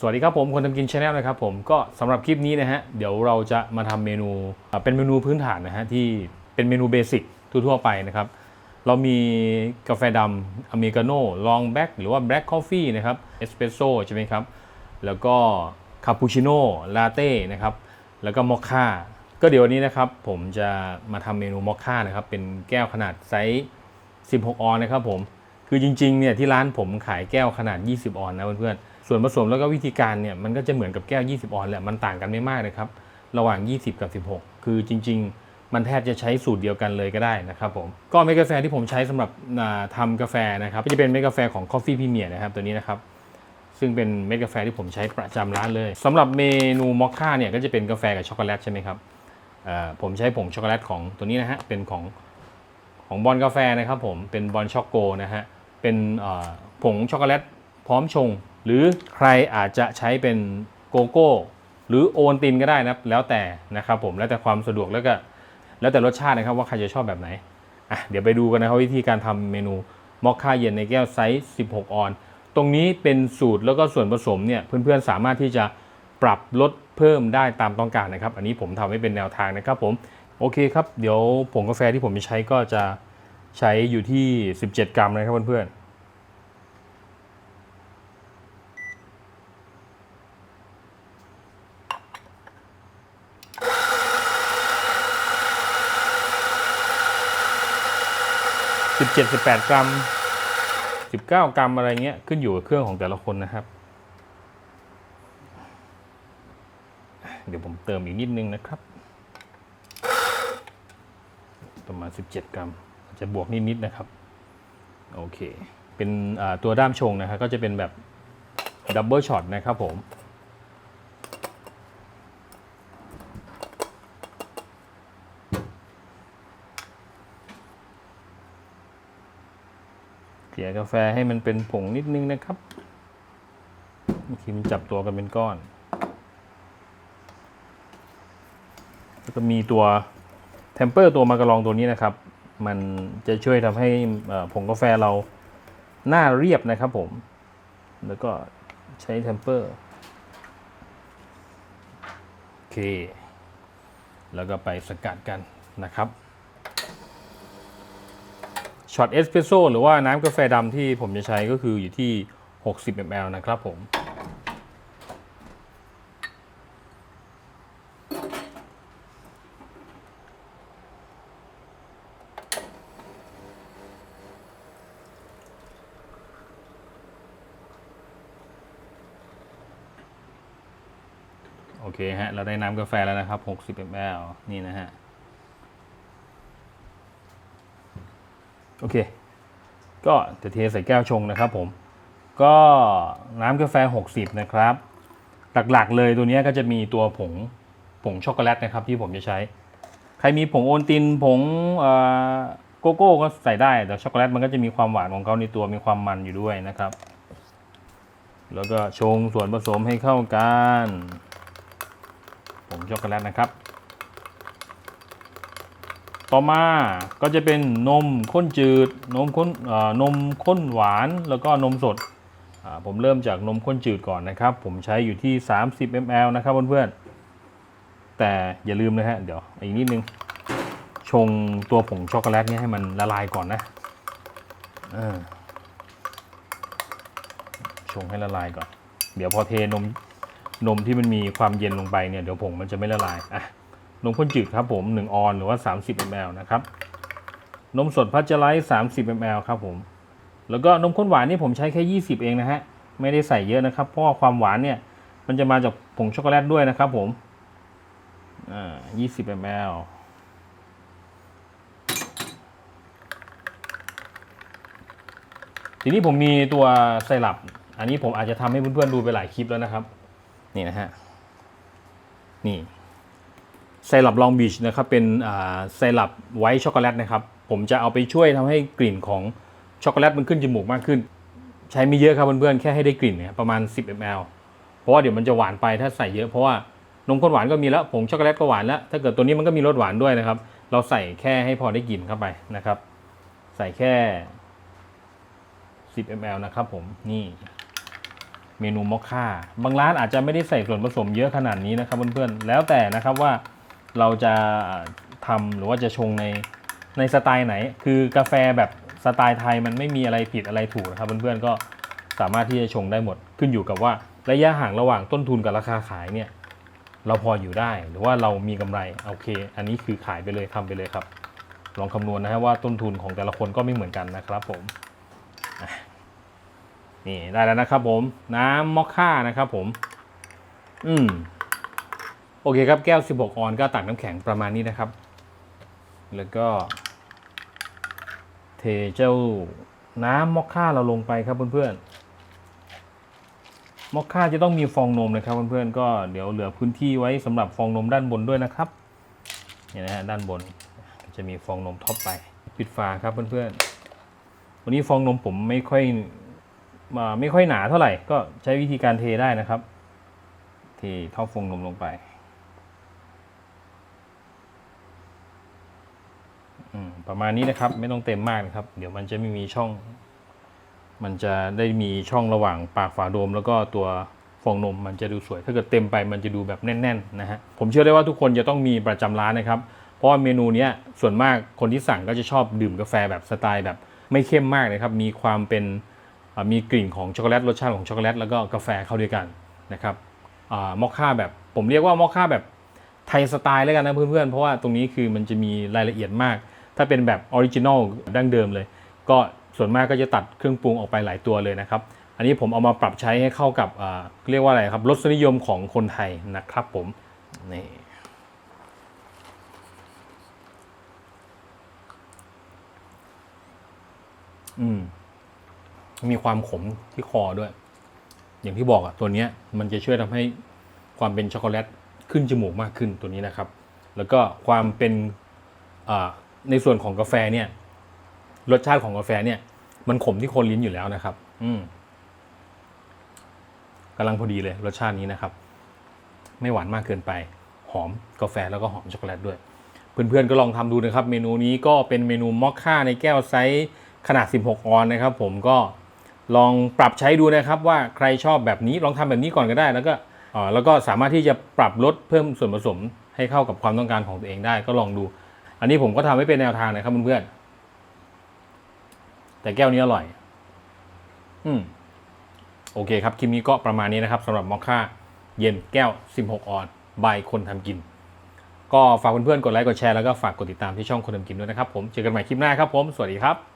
สวัสดีครับผมคนทำกินชาแนลนะครับผมก็สำหรับคลิปนี้นะฮะเดี๋ยวเราจะมาทำเมนูเป็นเมนูพื้นฐานนะฮะที่เป็นเมนูเบสิกทั่วๆไปนะครับเรามีกาแฟดำอเมริกาโน่ลองแบล็กหรือว่าแบล็กคอฟฟี่นะครับเอสเปรสโซ่ใช่ไหมครับ แล้วก็คาปูชิโน่ลาเต้นะครับแล้วก็มอคค่าก็เดี๋ยววันนี้นะครับผมจะมาทำเมนูมอคค่านะครับเป็นแก้วขนาดไซส์ 16 ออนนะครับผม คือจริงๆเนี่ยที่ร้านผมขายแก้วขนาด 20 ออนนะเพื่อนๆส่วนผสมแล้วก็วิธีการเนี่ยมันก็จะเหมือนกับแก้ว 20 ออนแหละมันต่างกันไม่มากนะครับระหว่าง 20 กับ 16 คือจริง ๆ มันแทบจะใช้สูตรเดียวกันเลยก็ได้นะครับผมก็เมดกาแฟที่ผมใช้สำหรับอ่าทำกาแฟนะครับก็จะเป็นเมดกาแฟของ Coffee Premier นะครับตัวนี้นะครับซึ่งเป็นเม็ดกาแฟที่ผมใช้ประจำร้านเลยสำหรับเมนูมอคค่าเนี่ยก็จะเป็นกาแฟกับช็อกโกแลตใช่ไหมครับผมใช้ผงช็อกโกแลตของตัวนี้นะฮะเป็นของของบอลกาแฟนะครับผมเป็นบอลช็อกโกนะฮะ เป็นผงช็อกโกแลตพร้อมชง หรือใครอาจจะใช้เป็นโกโก้ หรือโอวัลตินก็ได้นะครับแล้วแต่นะครับผมแล้วแต่ความสะดวกแล้วก็แล้วแต่รสชาตินะครับว่าใครจะชอบแบบไหนอะเดี๋ยวไปดูกันนะครับวิธีการทำเมนูมอคค่าเย็นในแก้วไซส์ 16 ออน ตรงนี้เป็นสูตรแล้วก็ส่วนผสมเนี่ยเพื่อนๆสามารถที่จะปรับลดเพิ่มได้ตามต้องการนะครับ อันนี้ผมทำให้เป็นแนวทางนะครับผมโอเคครับ เดี๋ยวผงกาแฟที่ผมจะใช้ก็จะใช้อยู่ที่ 17 กรัมนะครับเพื่อนๆ 17 18 กรัม 19 กรัมอะไรเงี้ยขึ้นอยู่กับเครื่องของแต่ละคนนะครับ เดี๋ยวผมเติมอีกนิดนึงนะครับ ประมาณ 17 กรัมอาจจะบวกนิดๆนะครับ โอเค เป็นตัวด้ามชงนะครับ ก็จะเป็นแบบดับเบิลช็อตนะครับผม กลี่ยกาแฟให้มันเป็นผงนิดนึงนะครับบางทีมันจับตัวกันเป็นก้อน แล้วก็มีตัวเทมเปอร์ตัวมากระลองตัวนี้นะครับ มันจะช่วยทำให้ผงกาแฟเราหน้าเรียบนะครับผม แล้วก็ใช้เทมเปอร์โอเค แล้วก็ไปสกัดกันนะครับ ช็อตเอสเปรสโซ่หรือว่าน้ำกาแฟดำที่ผมจะใช้ก็คืออยู่ที่ 60 ml นะครับผม โอเคฮะ เราได้น้ำกาแฟแล้วนะครับ 60 ml นี่นะฮะ โอเค ก็จะเทใส่แก้วชงนะครับผม ก็น้ำกาแฟ 60 นะครับ หลักๆเลยตัวนี้ก็จะมีตัวผงผงช็อกโกแลตนะครับที่ผมจะใช้ ใครมีผงโอนตินผงโกโก้ก็ใส่ได้ แต่ช็อกโกแลตมันก็จะมีความหวานของเขาในตัวมีความมันอยู่ด้วยนะครับ แล้วก็ชงส่วนผสมให้เข้ากันผงช็อกโกแลตนะครับ ต่อมาก็จะเป็นนมข้นจืด นมข้นนมข้นหวาน แล้วก็นมสด ผมเริ่มจากนมข้นจืดก่อนนะครับ ผมใช้อยู่ที่ 30 ml นะครับเพื่อนๆ แต่อย่าลืมนะฮะ เดี๋ยวอีกนิดนึง ชงตัวผงช็อกโกแลตนี่ให้มันละลายก่อนนะชงให้ละลายก่อน เดี๋ยวพอเทนมนมที่มันมีความเย็นลงไปเนี่ย เดี๋ยวผงมันจะไม่ละลาย อะ นมข้นจืดครับผม1ออนหรือว่า 30 ml นะครับ นมสดพัชไลท์30 ml ครับผม แล้วก็นมข้นหวานนี่ผมใช้แค่ 20 เองนะฮะ ไม่ได้ใส่เยอะนะครับ เพราะความหวานเนี่ยมันจะมาจากผงช็อกโกแลตด้วยนะครับผม อ่า 20 ml ทีนี้ผมมีตัวไซรัป อันนี้ผมอาจจะทำให้เพื่อนๆดูไปหลายคลิปแล้วนะครับ นี่นะฮะ นี่ ไซรัปลองบีชนะครับเป็นไซรัปไวท์ช็อกโกแลตนะครับ ผมจะเอาไปช่วยทำให้กลิ่นของช็อกโกแลตมันขึ้นจมูกมากขึ้น ใช้ไม่เยอะครับเพื่อนๆแค่ให้ได้กลิ่นเนี่ยประมาณ 10 ml เพราะว่าเดี๋ยวมันจะหวานไปถ้าใส่เยอะเพราะว่านมข้นหวานก็มีแล้วผงช็อกโกแลตก็หวานแล้ว ถ้าเกิดตัวนี้มันก็มีรสหวานด้วยนะครับ เราใส่แค่ให้พอได้กลิ่นเข้าไปนะครับ ใส่แค่ 10 ml นะครับผมนี่เมนูมอคค่าบางร้านอาจจะไม่ได้ใส่ส่วนผสมเยอะขนาดนี้นะครับเพื่อนๆแล้วแต่นะครับว่า เราจะทำหรือว่าจะชงในในสไตล์ไหน คือกาแฟแบบสไตล์ไทยมันไม่มีอะไรผิดอะไรถูกนะครับเพื่อนๆก็สามารถที่จะชงได้หมด ขึ้นอยู่กับว่าระยะห่างระหว่างต้นทุนกับราคาขายเนี่ยเราพออยู่ได้หรือว่าเรามีกำไรโอเค อันนี้คือขายไปเลยทำไปเลยครับ ลองคำนวณนะฮะว่าต้นทุนของแต่ละคนก็ไม่เหมือนกันนะครับผมนี่ได้แล้วนะครับผมน้ำมอคค่านะครับผม อืม โอเคครับ แก้ว 16 ออนก็ตักน้ำแข็งประมาณนี้นะครับ แล้วก็ เทเจ้าน้ำมอคค่าเราลงไปครับเพื่อนๆมอคค่าจะต้องมีฟองนมนะครับเพื่อนๆก็เดี๋ยวเหลือพื้นที่ไว้สำหรับฟองนมด้านบนด้วยนะครับนี่นะฮะด้านบนจะมีฟองนมท็อปไป ปิดฝาครับเพื่อนๆวันนี้ฟองนมผมไม่ค่อยมาไม่ค่อยหนาเท่าไหร่ ก็ใช้วิธีการเทได้นะครับ เทเท่าฟองนมลงไปอืม ประมาณนี้นะครับ ไม่ต้องเต็มมากนะครับ เดี๋ยวมันจะไม่มีช่อง มันจะได้มีช่องระหว่างปากฝาโดม แล้วก็ตัวฟองนมมันจะดูสวย ถ้าเกิดเต็มไปมันจะดูแบบแน่นๆนะฮะผมเชื่อได้ว่าทุกคนจะต้องมีประจำร้านนะครับ เพราะเมนูนี้ส่วนมากคนที่สั่งก็จะชอบดื่มกาแฟแบบสไตล์แบบไม่เข้มมากนะครับ มีความเป็นมีกลิ่นของช็อกโกแลตรสชาติของช็อกโกแลตแล้วก็กาแฟเข้าด้วยกันนะครับอมอคค่าแบบผมเรียกว่ามอคค่าแบบไทยสไตล์แล้วกันนะเพื่อนๆ เพราะว่าตรงนี้คือมันจะมีรายละเอียดมาก ถ้าเป็นแบบออริจินอลดั้งเดิมเลย ก็ส่วนมากก็จะตัดเครื่องปรุงออกไปหลายตัวเลยนะครับ อันนี้ผมเอามาปรับใช้ให้เข้ากับเรียกว่าอะไรครับรสนิยมของคนไทยนะครับผมนี่อืมมีความขมที่คอด้วย อย่างที่บอกอะตัวนี้มันจะช่วยทำให้ความเป็นช็อกโกแลตขึ้นจมูกมากขึ้นตัวนี้นะครับ แล้วก็ความเป็น ในส่วนของกาแฟเนี่ยรสชาติของกาแฟเนี่ย มันขมที่คนลิ้นอยู่แล้วนะครับ อืมกำลังพอดีเลย รสชาตินี้นะครับ ไม่หวานมากเกินไป หอมกาแฟแล้วก็หอมช็อกโกแลตด้วย เพื่อนๆก็ลองทำดูนะครับ เมนูนี้ก็เป็นเมนูมอคค่าในแก้วไซส์ขนาด 16 ออนนะครับ ผมก็ลองปรับใช้ดูนะครับ ว่าใครชอบแบบนี้ลองทำแบบนี้ก่อนก็ได้ แล้วก็แล้วก็สามารถที่จะปรับลดเพิ่มส่วนผสมให้เข้ากับความต้องการของตัวเองได้ ก็ลองดู อันนี้ผมก็ทำให้เป็นแนวทางนะครับเพื่อนๆแต่แก้วนี้อร่อย อืมโอเคครับ คลิปนี้ก็ประมาณนี้นะครับสำหรับมอคค่าเย็นแก้ว 16 ออนบายคนทำกิน ก็ฝากเพื่อนๆกดไลค์กดแชร์แล้วก็ฝากกดติดตามที่ช่องคนทำกินด้วยนะครับผมเจอกันใหม่คลิปหน้าครับผม สวัสดีครับ